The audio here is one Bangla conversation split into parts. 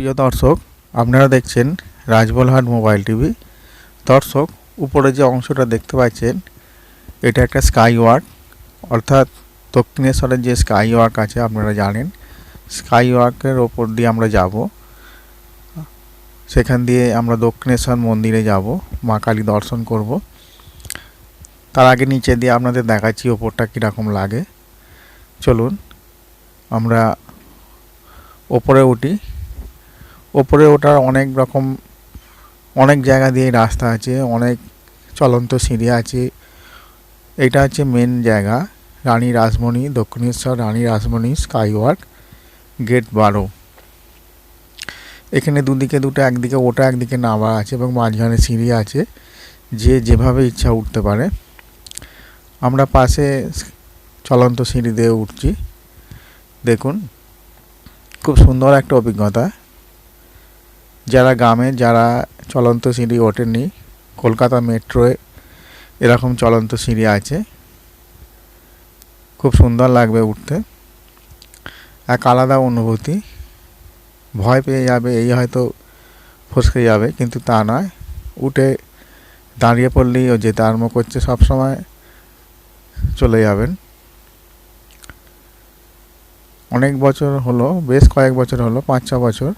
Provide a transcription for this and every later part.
প্রিয় দর্শক, আপনারা দেখছেন রাজবলহাট মোবাইল টিভি। দর্শক, উপরে যে অংশটা দেখতে পাচ্ছেন, এটা একটা স্কাই ওয়াক, অর্থাৎ দক্ষিণেশ্বরের যে স্কাই ওয়াক আছে, আপনারা জানেন। স্কাই ওয়াকের ওপর দিয়ে আমরা যাব। সেখান দিয়ে আমরা দক্ষিণেশ্বর মন্দিরে যাব, মা কালী দর্শন করব। তার আগে নিচে দিয়ে আপনাদের দেখাচ্ছি ওপরটা কীরকম লাগে। চলুন, আমরা ওপরে উঠি। ওপরে ওঠার অনেক রকম, অনেক জায়গা দিয়ে রাস্তা আছে, অনেক চলন্ত সিঁড়ি আছে। এটা হচ্ছে মেন জায়গা, Rani Rashmoni, Dakshineswar Rani Rashmoni sky walk gate বারো। এখানে দুদিকে দুটো, একদিকে ওটা, একদিকে নামা আছে এবং মাঝখানে সিঁড়ি আছে। যে যেভাবে ইচ্ছা উঠতে পারে। আমরা পাশে চলন্ত সিঁড়ি দিয়ে উঠছি। দেখুন, খুব সুন্দর একটা অভিজ্ঞতা। যারা গ্রামে, যারা চলন্ত সিঁড়ি ওঠেনি, কলকাতা মেট্রোয় এরকম চলন্ত সিঁড়ি আছে। খুব সুন্দর লাগবে উঠতে। এক আলাদা অনুভূতি। ভয় পেয়ে যাবে, এই হয়তো ফসকে যাবে, কিন্তু তা নয়। উঠে দাঁড়িয়ে পড়লেই ও যেতে আরম্ভ করছে, সবসময় চলে যাবেন। অনেক বছর হলো, বেশ কয়েক বছর হলো পাঁচ ছ বছর।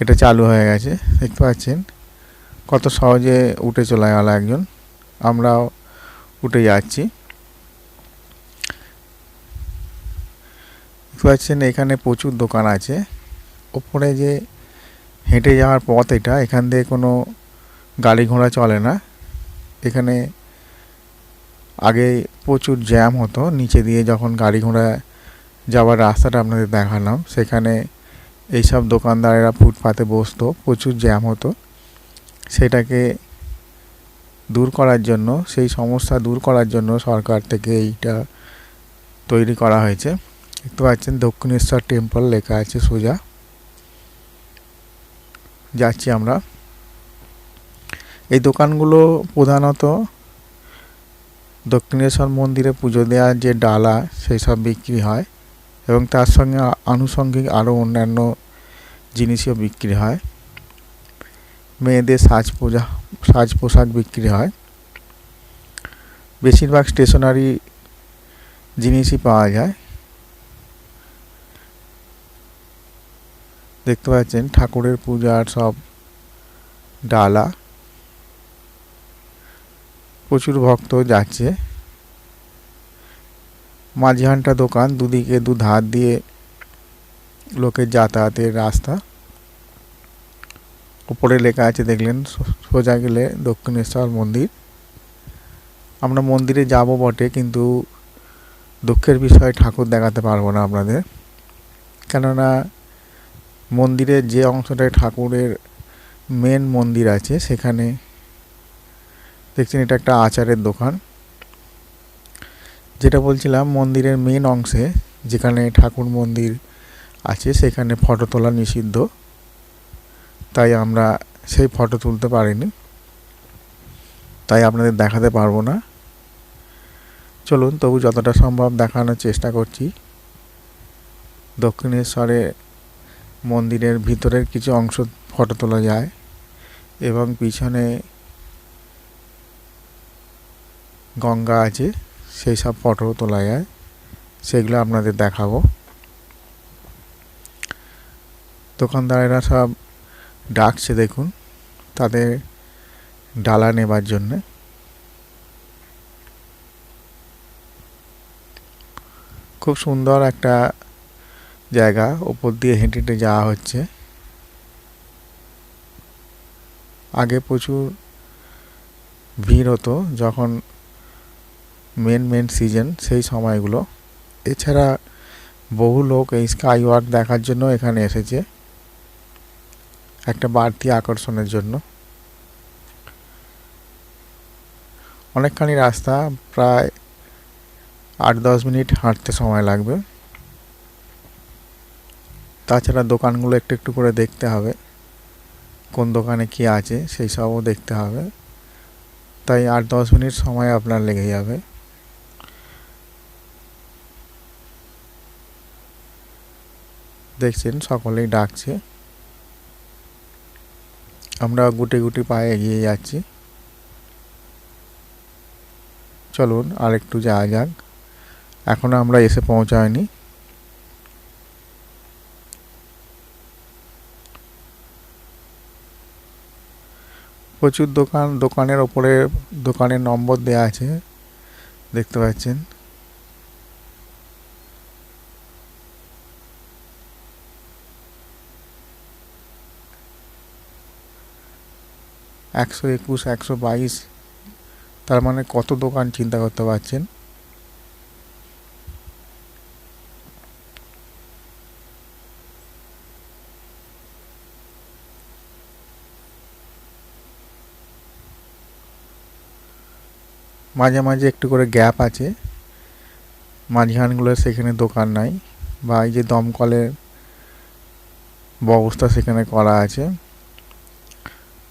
এটা চালু হয়ে গেছে, দেখতে পাচ্ছেন। কত সহজে উঠে চলে গেল একজন। আমরাও উঠে যাচ্ছি। দেখতে পাচ্ছেন, এখানে প্রচুর দোকান আছে। ওপরে যে হেঁটে যাওয়ার পথ এটা, এখান দিয়ে কোনো গাড়ি ঘোড়া চলে না। এখানে আগে প্রচুর জ্যাম হতো, নিচে দিয়ে যখন গাড়ি ঘোড়া যাওয়ার রাস্তাটা আপনাদের দেখালাম, সেখানে এইসব দোকানদারেরা ফুটপাতে বসতো, প্রচুর জ্যাম হতো। সেটাকে দূর করার জন্য, সেই সমস্যা দূর করার জন্য সরকার থেকে এইটা তৈরি করা হয়েছে। দেখতে পাচ্ছেন দক্ষিণেশ্বর টেম্পল লেখা আছে সোজা। যাচ্ছি আমরা। এই দোকানগুলো প্রধানত দক্ষিণেশ্বর মন্দিরে পুজো দেওয়ার যে ডালা, সেই সব বিক্রি হয়। এবং তার সঙ্গে আনুষঙ্গিক আরও অন্যান্য জিনিসও বিক্রি হয়। মেয়েদের সাজ পোজা, সাজ পোশাক বিক্রি হয়। বেশিরভাগ স্টেশনারি জিনিসই পাওয়া যায়। দেখতে পাচ্ছেন ঠাকুরের পূজার সব ডালা। প্রচুর ভক্ত যাচ্ছে। মাঝখানটা দোকান, দুদিকে দু ধার দিয়ে লোকের যাতায়াতের রাস্তা। উপরে লেখা আছে, দেখলেন সোজা গেলে দক্ষিণেশ্বর মন্দির। আমরা মন্দিরে যাব বটে, কিন্তু দুঃখের বিষয়ে ঠাকুর দেখাতে পারব না আপনাদের। কেননা মন্দিরের যে অংশটায় ঠাকুরের মেন মন্দির আছে, সেখানে দেখছেন এটা একটা আচারের দোকান। যেটা বলছিলাম, মন্দিরের মেন অংশে যেখানে ঠাকুর মন্দির আছে, সেখানে ফটো তোলা নিষিদ্ধ। তাই আমরা সেই ফটো তুলতে পারিনি। তাই আপনাদের দেখাতে পারব না। চলুন, তবু যতটা সম্ভব দেখানোর চেষ্টা করছি। দক্ষিণেশ্বরে মন্দিরের ভিতরের কিছু অংশ ফটো তোলা যায় এবং পিছনে গঙ্গা আছে। সেই সব ফটো তোলা যায়। সেগুলো আপনাদের দেখাবো। দোকানদারেরা সব ডাকছে দেখুন, তাদের ডালা নেবার জন্যে। খুব সুন্দর একটা জায়গা, ওপর দিয়ে হেঁটে হেঁটে যাওয়া হচ্ছে। আগে প্রচুর ভিড় হতো, যখন মেন মেন সিজন সেই সময়গুলো। এছাড়া বহু লোক এই স্কাই ওয়াক দেখার জন্য এখানে এসেছে। একটা বাড়তি আকর্ষণের জন্য। অনেকখানি রাস্তা, প্রায় আট, দশ মিনিট হাঁটতে সময় লাগবে। তাছাড়া দোকানগুলো একটু একটু করে দেখতে হবে। কোন দোকানে কি আছে, সেই সবও দেখতে হবে। তাই আট, দশ মিনিট সময় আপনার লেগে যাবে। দেখছেন, সকলেই ডাকছে। আমরা গুটি গুটি পায়ে এগিয়ে যাচ্ছি। চলুন আর একটু যাওয়া যাক। এখনও আমরা এসে পৌঁছায়নি। প্রচুর দোকান, দোকানের ওপরে দোকানের নম্বর দেওয়া আছে। দেখতে পাচ্ছেন। একশো একুশ, একশো বাইশ। তার মানে কত দোকান চিন্তা করতে পারছেন? মাঝে মাঝে একটু করে গ্যাপ আছে। মাঝখানগুলো সেখানে দোকান নাই। বা এই যে দমকলের ব্যবস্থা সেখানে করা আছে।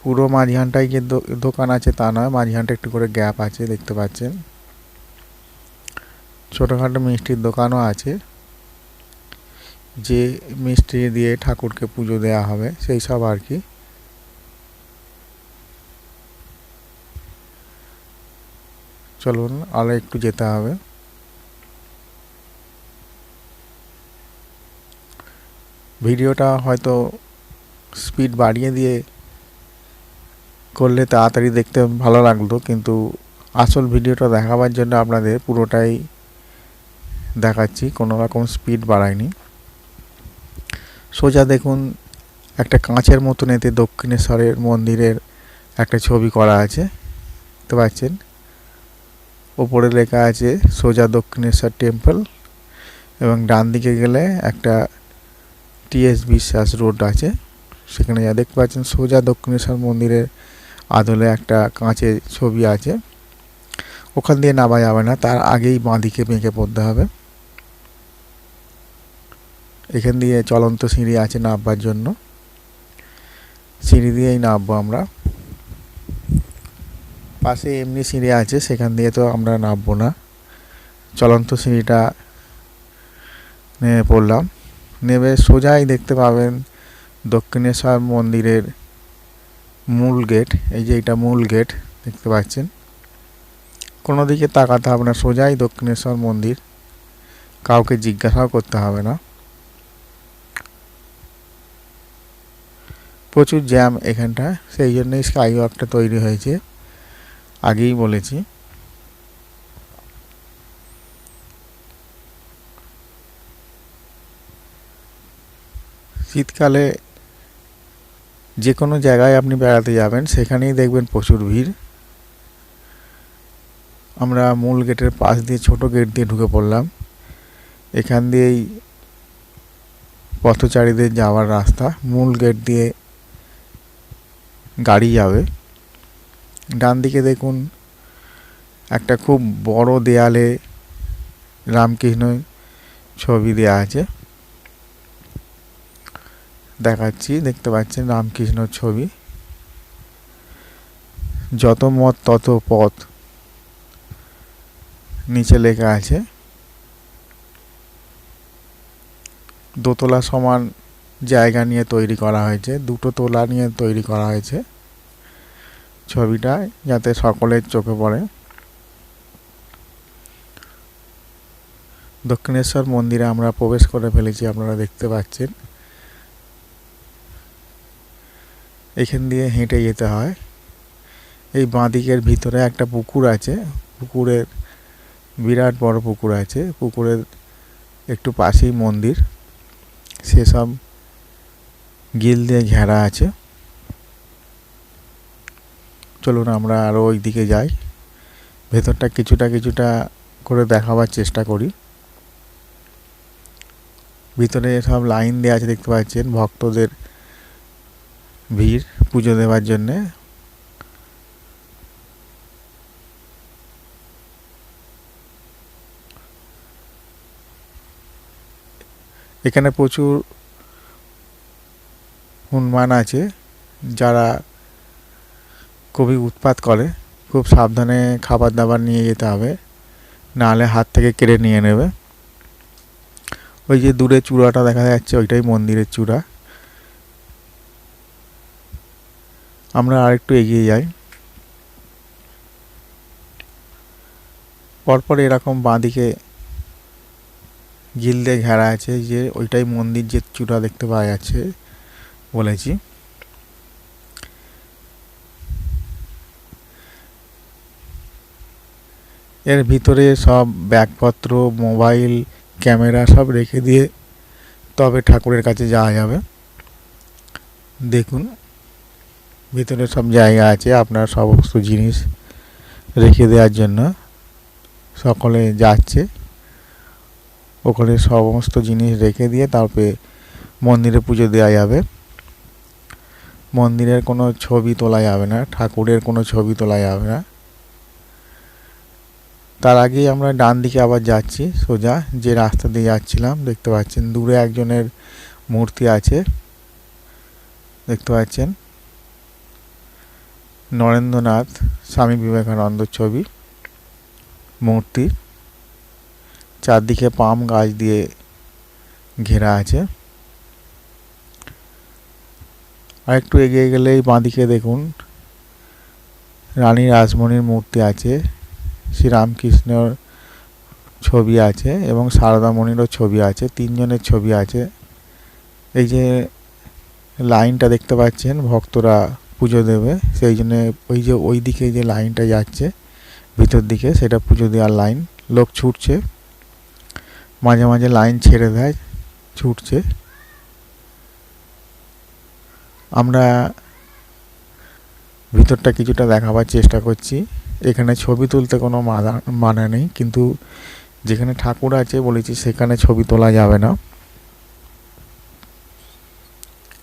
পুরো মাঝখানটায় যে দোকান আছে, তা নয়। মাঝখানটা একটু করে গ্যাপ আছে, দেখতে পাচ্ছেন। ছোটোখাটো মিষ্টির দোকানও আছে। যে মিষ্টি দিয়ে ঠাকুরকে পুজো দেওয়া হবে, সেই সব আর কি। চলুন আরও একটু যেতে হবে। ভিডিওটা হয়তো স্পিড বাড়িয়ে দিয়ে করলে তাড়াতাড়ি দেখতে ভালো লাগতো কিন্তু আসল ভিডিওটা দেখাবার জন্য আপনাদের পুরোটাই দেখাচ্ছি, কোনো রকম স্পিড বাড়ায়নি। সোজা দেখুন, একটা কাঁচের মতন এতে দক্ষিণেশ্বরের মন্দিরের একটা ছবি করা আছে, দেখতে পাচ্ছেন? ওপরে লেখা আছে, সোজা দক্ষিণেশ্বর টেম্পল এবং ডান দিকে গেলে একটা টিএস বিশ্বাস রোড আছে, সেখানে যা দেখতে পাচ্ছেন, সোজা দক্ষিণেশ্বর মন্দিরের আদলে একটা কাঁচের ছবি আছে। ওখান দিয়ে নামা যাবে না, তার আগেই বাঁ দিকে বেঁকে পড়তে হবে। এখান দিয়ে চলন্ত সিঁড়ি আছে নামবার জন্য। সিঁড়ি দিয়েই নামবো আমরা। পাশে এমনি সিঁড়ি আছে, সেখান দিয়ে তো আমরা নামবো না। চলন্ত সিঁড়িটা নেমে পড়লাম। নেমে সোজাই দেখতে পাবেন দক্ষিণেশ্বর মন্দিরের মূল গেট এই যে এটা মূল গেট দেখতে পাচ্ছেন। কোনো দিকে তাকাতে হবে না, সোজাই দক্ষিণেশ্বর মন্দির। কাউকে জিজ্ঞাসাও করতে হবে না। প্রচুর জ্যাম এখানটা, সেই জন্যই স্কাই ওয়াকটা তৈরি হয়েছে। আগেই বলেছি। শীতকালে যে কোনো জায়গায় আপনি বেড়াতে যাবেন, সেখানেই দেখবেন প্রচুর ভিড়। আমরা মূল গেটের পাশ দিয়ে ছোট গেট দিয়ে ঢুকে পড়লাম। এখান দিয়েই পথচারীদের যাওয়ার রাস্তা। মূল গেট দিয়ে গাড়ি যাবে। ডান দিকে দেখুন একটা খুব বড় দেয়ালে রামকৃষ্ণ ছবি দেওয়া আছে। দেখাচ্ছি, দেখতে পাচ্ছেন রামকৃষ্ণর ছবি। যত মত, তত পথ। নিচে লেখা আছে, দোতলা সমান জায়গা নিয়ে তৈরি করা হয়েছে, দুটো তোলা নিয়ে তৈরি করা হয়েছে ছবিটা, যাতে সকলের চোখে পড়ে। দক্ষিণেশ্বর মন্দিরে আমরা প্রবেশ করে ফেলেছি, আপনারা দেখতে পাচ্ছেন। এখান দিয়ে হেঁটে যেতে হয়। এই বাঁদিকের ভিতরে একটা পুকুর আছে। পুকুরের বিরাট বড় পুকুর আছে। পুকুরের একটু পাশেই মন্দির। সেসব গিল দিয়ে ঘেরা আছে। চলুন আমরা আরও ওই দিকে যাই। ভেতরটা কিছুটা কিছুটা করে দেখাবার চেষ্টা করি। ভিতরে সব লাইন দেওয়া আছে, দেখতে পাচ্ছেন। ভক্তদের ভিড়, পুজো দেওয়ার জন্যে। এখানে প্রচুর হনুমান আছে, যারা খুবই উৎপাত করে। খুব সাবধানে খাবার দাবার নিয়ে যেতে হবে, নাহলে হাত থেকে কেড়ে নিয়ে নেবে। ওই যে দূরে চূড়াটা দেখা যাচ্ছে, ওইটাই মন্দিরের চূড়া। আমরা আরেকটু এগিয়ে যাই। পরপর এরকম বাঁদিকে গিল দিয়ে ঘেরা আছে যে ওইটাই মন্দির যে চূড়া দেখতে পাওয়া যাচ্ছে বলেছি। এর ভিতরে সব ব্যাগপত্র, মোবাইল, ক্যামেরা সব রেখে দিয়ে তবে ঠাকুরের কাছে যাওয়া যাবে। দেখুন। ভিতরে সব জায়গা আছে, আপনার সমস্ত জিনিস রেখে দেওয়ার জন্য। সকলে যাচ্ছে। ওখানে সমস্ত জিনিস রেখে দিয়ে তারপরে মন্দিরে পুজো দেওয়া যাবে। মন্দিরের কোনো ছবি তোলা যাবে না, ঠাকুরের কোনো ছবি তোলা যাবে না। তার আগেই আমরা ডান দিকে আবার যাচ্ছি, সোজা যে রাস্তা দিয়ে যাচ্ছিলাম, দেখতে পাচ্ছেন দূরে একজনের মূর্তি আছে। দেখতে পাচ্ছেন। নরেন্দ্রনাথ, স্বামী বিবেকানন্দ ছবি, মূর্তি, চারদিকে পাম গাছ দিয়ে ঘেরা আছে। আর একটু এগিয়ে গেলেই বাঁদিকে দেখুন, রানী রাসমণির মূর্তি আছে, শ্রীরামকৃষ্ণর ছবি আছে এবং সারদামণিরও ছবি আছে, তিনজনের ছবি আছে। এই যে লাইনটা দেখতে পাচ্ছেন ভক্তরা পুজো দেবে। সেই জন্য ওই যে, ওই দিকে যে লাইনটা যাচ্ছে, ভিতর দিকে, সেটা পুজো দেওয়ার লাইন। লোক ছুটছে। মাঝে মাঝে লাইন ছেড়ে দেয়, ছুটছে। আমরা ভিতরটা কিছুটা দেখাবার চেষ্টা করছি। এখানে ছবি তুলতে কোনো মানা মানা নেই। কিন্তু যেখানে ঠাকুর আছে বলেছি, সেখানে ছবি তোলা যাবে না।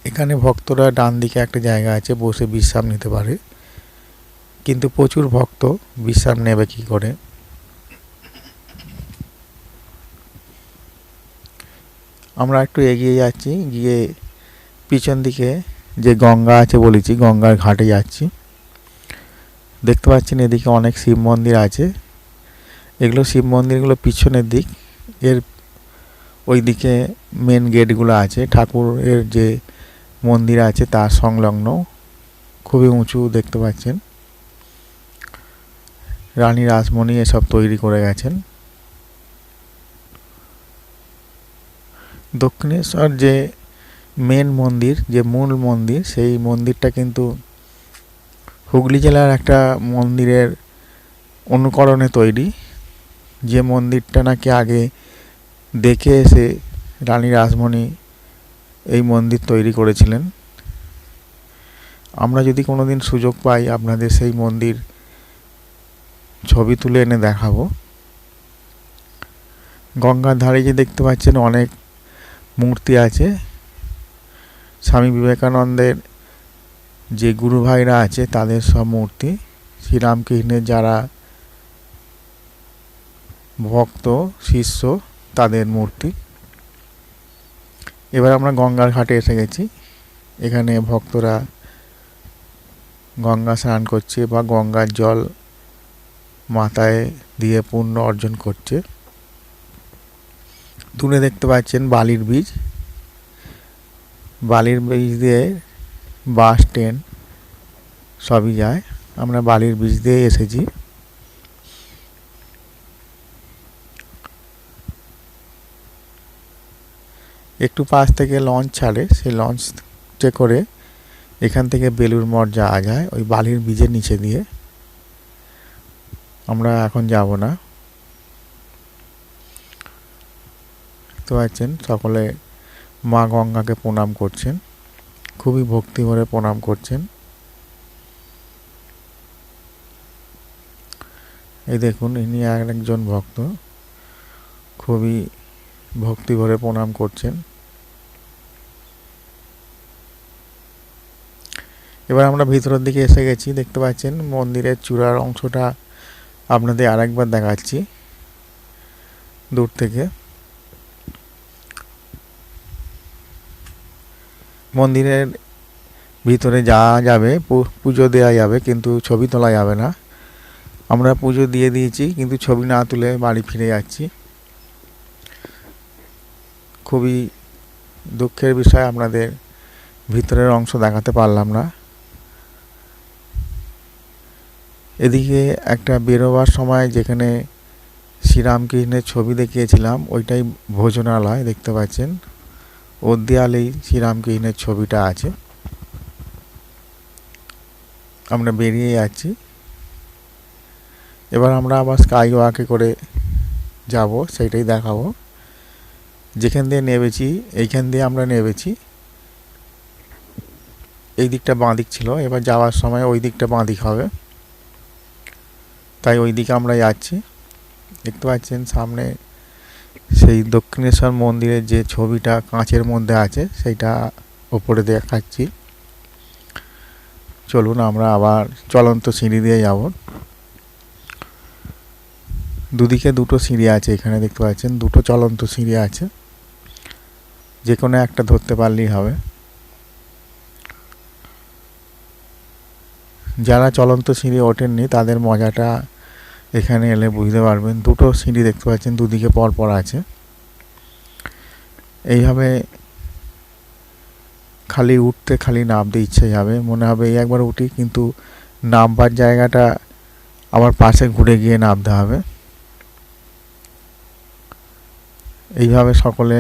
এখানে ভক্তরা ডান দিকে একটা জায়গা আছে, বসে বিশ্রাম নিতে পারে। কিন্তু প্রচুর ভক্ত বিশ্রাম নেবে কি করে? আমরা একটু এগিয়ে যাচ্ছি, গিয়ে পিছন দিকে যে গঙ্গা আছে বলেছি, গঙ্গার ঘাটে যাচ্ছি। দেখতে পাচ্ছেন এদিকে অনেক শিব মন্দির আছে। এগুলো শিব মন্দিরগুলো পিছনের দিক। এর ওই দিকে মেন গেটগুলো আছে। ঠাকুরের যে মন্দির আছে তার সংলগ্ন। খুবই উঁচু দেখতে পাচ্ছেন। রানী রাসমণি এসব তৈরি করে গেছেন। দক্ষিণেশ্বর যে মেন মন্দির, যে মূল মন্দির, সেই মন্দিরটা কিন্তু হুগলি জেলার একটা মন্দিরের অনুকরণে তৈরি। যে মন্দিরটা নাকি আগে দেখে এসে রানী রাসমণি এই মন্দির তৈরি করেছিলেন। আমরা যদি কোনো দিন সুযোগ পাই, আপনাদের সেই মন্দির ছবি তুলে এনে দেখাবো। গঙ্গার ধারে যে দেখতে পাচ্ছেন অনেক মূর্তি আছে। স্বামী বিবেকানন্দের যে গুরু ভাইরা আছে, তাদের সব মূর্তি। শ্রীরামকৃষ্ণের যারা ভক্ত, শিষ্য, তাদের মূর্তি। এবার আমরা গঙ্গার ঘাটে এসে গেছি। এখানে ভক্তরা গঙ্গা স্নান করছে বা গঙ্গার জল মাথায় দিয়ে পুণ্য অর্জন করছে। দূরে দেখতে পাচ্ছেন বালির বীজ। বালির বীজ দিয়ে বাস, ট্রেন সবই যায়। আমরা বালির বীজ দিয়ে এসেছি। একটু পাশ থেকে লঞ্চ ছাড়ে, সেই লঞ্চে করে এখান থেকে বেলুর মঠ যাওয়া যায়, ওই বালির বীজের নিচে দিয়ে। আমরা এখন যাব না। দেখতে পাচ্ছেন, সকলে মা গঙ্গাকে প্রণাম করছেন, খুবই ভক্তি ভরে প্রণাম করছেন। এই দেখুন, ইনি আর একজন ভক্ত, খুবই ভক্তি ভরে প্রণাম করছেন। এবার আমরা ভিতরের দিকে এসে গেছি, দেখতে পাচ্ছেন মন্দিরের চূড়ার অংশটা আপনাদের আরেকবার দেখাচ্ছি দূর থেকে। মন্দিরের ভিতরে যাওয়া যাবে পুজো দেওয়া যাবে, কিন্তু ছবি তোলা যাবে না। আমরা পুজো দিয়ে দিয়েছি, কিন্তু ছবি না তুলে বাড়ি ফিরে যাচ্ছি। খুবই দুঃখের বিষয়, আপনাদের ভিতরের অংশ দেখাতে পারলাম না। এদিকে একটা বেরোবার সময় যেখানে শ্রীরামকৃষ্ণের ছবি দেখিয়েছিলাম, ওইটাই ভোজনালয় দেখতে পাচ্ছেন। ওর দেয়ালেই শ্রীরামকৃষ্ণের ছবিটা আছে। আমরা বেরিয়ে যাচ্ছি। এবার আমরা আবার স্কাই ওয়াকে করে যাব, সেইটাই দেখাবো। যেখান দিয়ে নেমেছি, এইখান দিয়ে আমরা নেমেছি। এই দিকটা বাঁ দিক ছিল, এবার যাওয়ার সময় ওই দিকটা বাঁ দিক হবে। তাই ওই দিকে আমরা যাচ্ছি। দেখতে পাচ্ছেন সামনে সেই দক্ষিণেশ্বর মন্দিরের যে ছবিটা কাঁচের মধ্যে আছে, সেইটা ওপরে দেখাচ্ছি। চলুন আমরা আবার চলন্ত সিঁড়ি দিয়ে যাব। দুদিকে দুটো সিঁড়ি আছে এখানে, দেখতে পাচ্ছেন দুটো চলন্ত সিঁড়ি আছে। যে কোনো একটা ধরতে পারলেই হবে। যারা চলন্ত সিঁড়ি ওঠেননি, তাদের মজাটা এখানে এলে বুঝতে পারবেন। দুটো সিঁড়ি দেখতে পাচ্ছেন, দুদিকে পর পর আছে। এইভাবে খালি উঠতে খালি নামতে ইচ্ছে যাবে। মনে হবে এই একবার উঠি, কিন্তু নামবার জায়গাটা আবার পাশে ঘুরে গিয়ে নামতে হবে। এইভাবে সকলে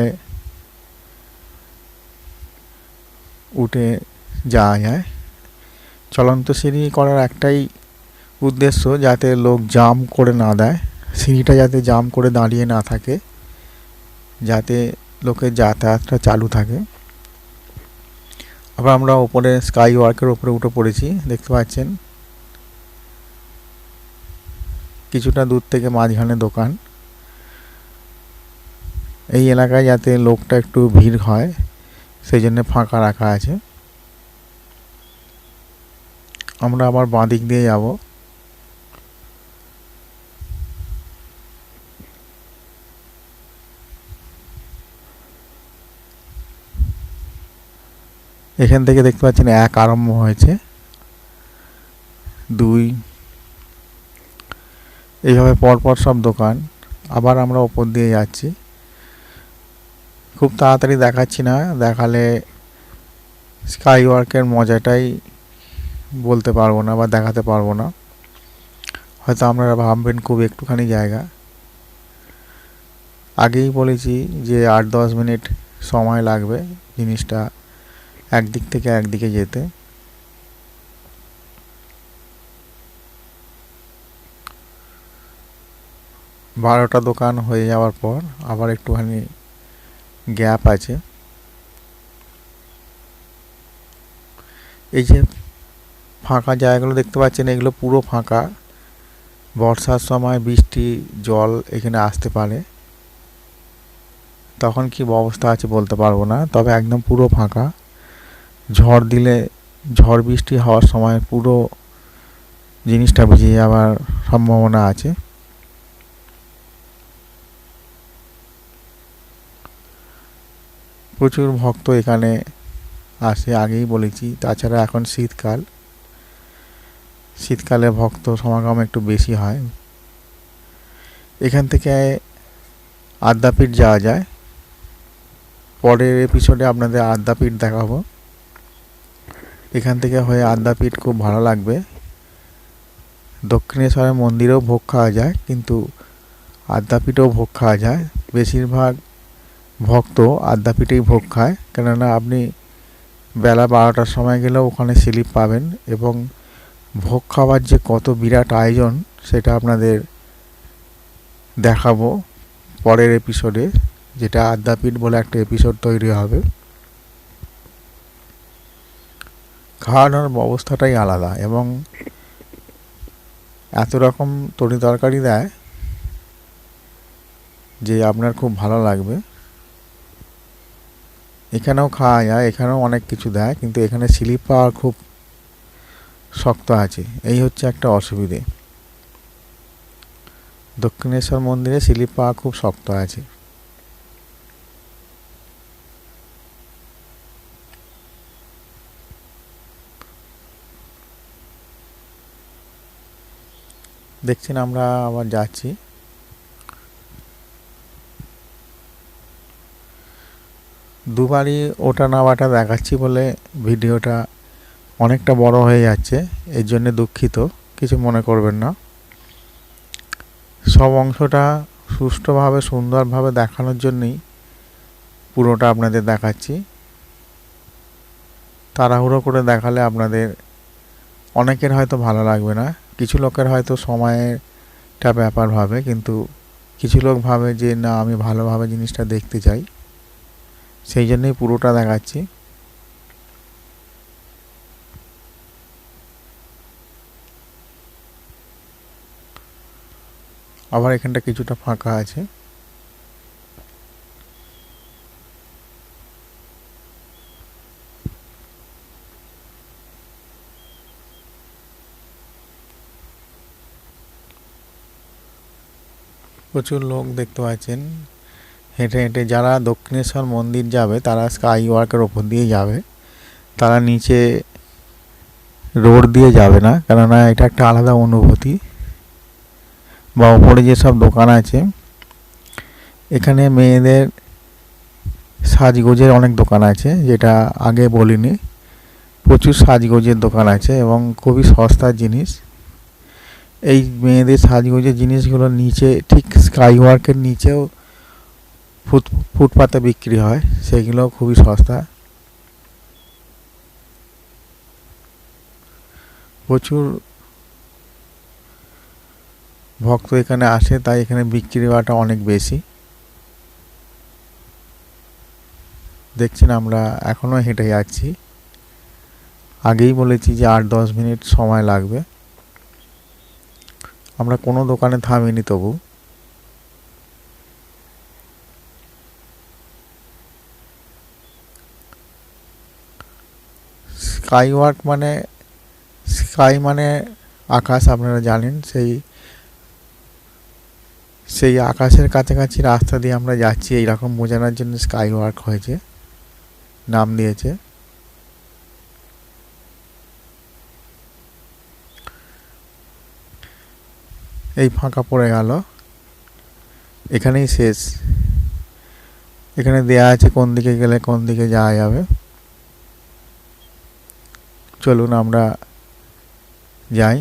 উঠে যাওয়া যায়। চলন্ত সিঁড়ি করার একটাই উদ্দেশ্য যাতে লোক জাম করে না দেয়। সিঁড়িটা যাতে জাম করে দাঁড়িয়ে না থাকে, যাতে লোকের যাতায়াতটা চালু থাকে। আবার আমরা ওপরে স্কাই ওয়ার্কের ওপরে উঠে পড়েছি, দেখতে পাচ্ছেন। কিছুটা দূর থেকে মাঝখানে দোকান। এই এলাকায় যাতে লোকটা একটু ভিড় হয় সেই জন্য ফাঁকা রাখা আছে। আমরা আবার বাঁ দিক দিয়ে যাব। এখান থেকে দেখতে পাচ্ছেন এক আরম্ভ হয়েছে। দুই। এইভাবে পরপর সব দোকান। আবার আমরা ওপর দিয়ে যাচ্ছি। খুব তাড়াতাড়ি দেখাচ্ছি না। দেখালে স্কাই ওয়ার্কের মজাটাই বলতে পারব না বা দেখাতে পারব না। হয়তো আপনারা ভাববেন খুব একটুখানি জায়গা। আগেই বলেছি যে আট দশ মিনিট সময় লাগবে জিনিসটা একদিক থেকে একদিকে যেতে। বারোটা দোকান হয়ে যাওয়ার পর আবার একটুখানি গ্যাপ আছে। এই যে ফাঁকা জায়গাগুলো দেখতে পাচ্ছেন, এগুলো পুরো ফাঁকা। বর্ষার সময় বৃষ্টি, জল এখানে আসতে পারে। তখন কি অবস্থা আছে বলতে পারব না, তবে একদম পুরো ফাঁকা। ঝড় দিলে, ঝড় বৃষ্টি হওয়ার সময় পুরো জিনিসটা ভিজে যাওয়ার সম্ভাবনা আছে। প্রচুর ভক্ত এখানে আসে, আগেই বলেছি। তাছাড়া এখন শীতকাল। শীতকালে ভক্ত সমাগম একটু বেশি হয়। এখান থেকে আদ্যাপীঠ যাওয়া যায়। পরের এপিসোডে আপনাদের আদ্যাপীঠ দেখাবো। এখান থেকে হয়ে আদ্যাপীঠ খুব ভালো লাগবে। দক্ষিণেশ্বরের মন্দিরেও ভোগ খাওয়া যায়, কিন্তু আদ্যাপীঠেও ভোগ খাওয়া যায়। বেশিরভাগ ভক্ত আদ্যাপীঠেই ভোগ খায়। কেননা আপনি বেলা বারোটার সময় গেলেও ওখানে স্লিপ পাবেন এবং ভোগ খাওয়ার যে কত বিরাট আয়োজন সেটা আপনাদের দেখাবো পরের এপিসোডে যেটা আদ্যাপীঠ বলে একটা এপিসোড তৈরি হবে। খাওয়ানোর অবস্থাটাই আলাদা এবং এত রকম তরি তরকারি দেয় যে আপনার খুব ভালো লাগবে। এখানেও খাওয়া যায়, এখানেও অনেক কিছু দেয়, কিন্তু এখানে স্লিপ পাওয়ার খুব শক্ত আছে। এই হচ্ছে একটা অসুবিধে। দক্ষিণেশ্বর মন্দিরে স্লিপ পাওয়া খুব শক্ত আছে। দেখছেন আমরা আবার যাচ্ছি। দুবারই ওটা নামাটা দেখাচ্ছি বলে ভিডিওটা অনেকটা বড় হয়ে যাচ্ছে, এর জন্য দুঃখিত, কিছু মনে করবেন না। সব অংশটা সুষ্ঠুভাবে, সুন্দরভাবে দেখানোর জন্যই পুরোটা আপনাদের দেখাচ্ছি। তাড়াহুড়ো করে দেখালে আপনাদের অনেকের হয়তো ভালো লাগবে না, কিছু লোকের হয়তো সময়টা ব্যাপার ভাবে, কিন্তু কিছু লোক ভাবে যে, না, আমি ভালোভাবে জিনিসটা দেখতে চাই। সেই জন্যই পুরোটা দেখাচ্ছি। আবার এখানটা কিছুটা ফাঁকা আছে। প্রচুর লোক দেখতে পাচ্ছেন। হেঁটে হেঁটে যারা দক্ষিণেশ্বর মন্দির যাবে, তারা স্কাই ওয়ার্কের ওপর দিয়ে যাবে। তারা নিচে রোড দিয়ে যাবে না, কেননা এটা একটা আলাদা অনুভূতি। বা ওপরে যেসব দোকান আছে, এখানে মেয়েদের সাজগোজের অনেক দোকান আছে, যেটা আগে বলিনি। প্রচুর সাজগোজের দোকান আছে এবং খুবই সস্তার জিনিস। এই মেয়েদের সাজগোজের জিনিসগুলো নিচে ঠিক স্কাই ওয়ার্কের নিচেও ফুট, ফুটপাতে বিক্রি হয় সেগুলো খুবই সস্তা। প্রচুর ভক্ত এখানে আসে, তাই এখানে বিক্রি হওয়াটা অনেক বেশি। দেখছেন আমরা এখনও হেঁটে যাচ্ছি। আগেই বলেছি যে আট দশ মিনিট সময় লাগবে। আমরা কোনো দোকানে থামিনি তবু। স্কাই ওয়ার্ক মানে স্কাই মানে আকাশ, আপনারা জানেন। সেই সেই আকাশের কাছাকাছি রাস্তা দিয়ে আমরা যাচ্ছি। এইরকম বোঝানোর জন্য স্কাই ওয়ার্ক হয়েছে। নাম দিয়েছে। এই ফাঁকা পড়ে গেল। এখানেই শেষ। এখানে দেয়া আছে কোন দিকে গেলে কোন দিকে যাওয়া যাবে। চলুন আমরা যাই।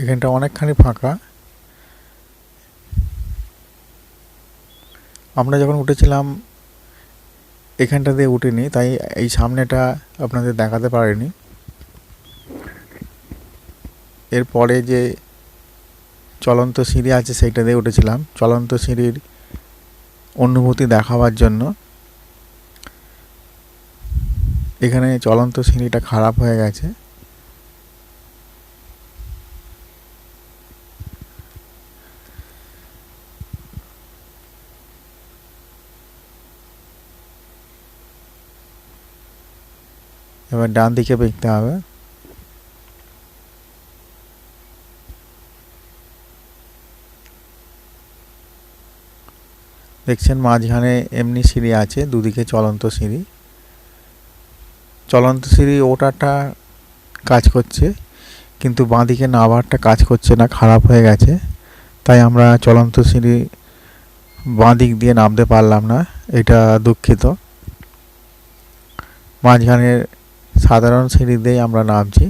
এখানটা অনেকখানি ফাঁকা। আমরা যখন উঠেছিলাম এখানটা দিয়ে উঠিনি, তাই এই সামনেটা আপনাদের দেখাতে পারিনি। এরপরে যে চলন্ত সিঁড়ি আছে সেইটা দিয়ে উঠেছিলাম। চলন্ত সিঁড়ির অনুভূতি দেখাবার জন্য এখানে চলন্ত সিঁড়িটা খারাপ হয়ে গেছে। এবার ডান দিকে দেখতে হবে। দেখছেন মাঝখানে এমনি সিঁড়ি আছে, দুদিকে চলন্ত সিঁড়ি। চলন্ত সিঁড়ি ওটাটা কাজ করছে, কিন্তু বাঁদিকে নাভারটা কাজ করছে না, খারাপ হয়ে গেছে। তাই আমরা চলন্ত সিঁড়ি বাঁ দিক দিয়ে নামতে পারলাম না, এটা দুঃখিত। মাঝখানের সাধারণ সিঁড়ি দিয়েই আমরা নামছি।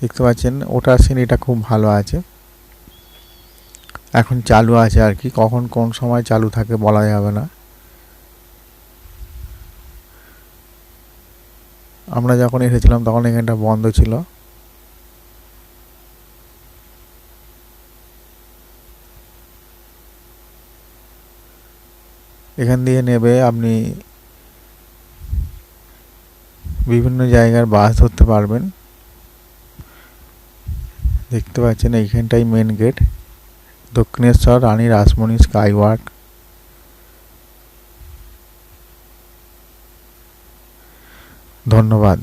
দেখতে পাচ্ছেন, ওটার সিঁড়িটা খুব ভালো আছে। এখন চালু আছে আর কি, কখন কোন সময় চালু থাকে বলা যাবে না। আমরা যখন এসেছিলাম তখন এখানটা বন্ধ ছিল। এখান দিয়ে নেবে আপনি বিভিন্ন জায়গার বাস ধরতে পারবেন। দেখতে পাচ্ছেন এইখানটাই main gate Dakshineswar, Rani Rashmoni sky walk ধন্যবাদ।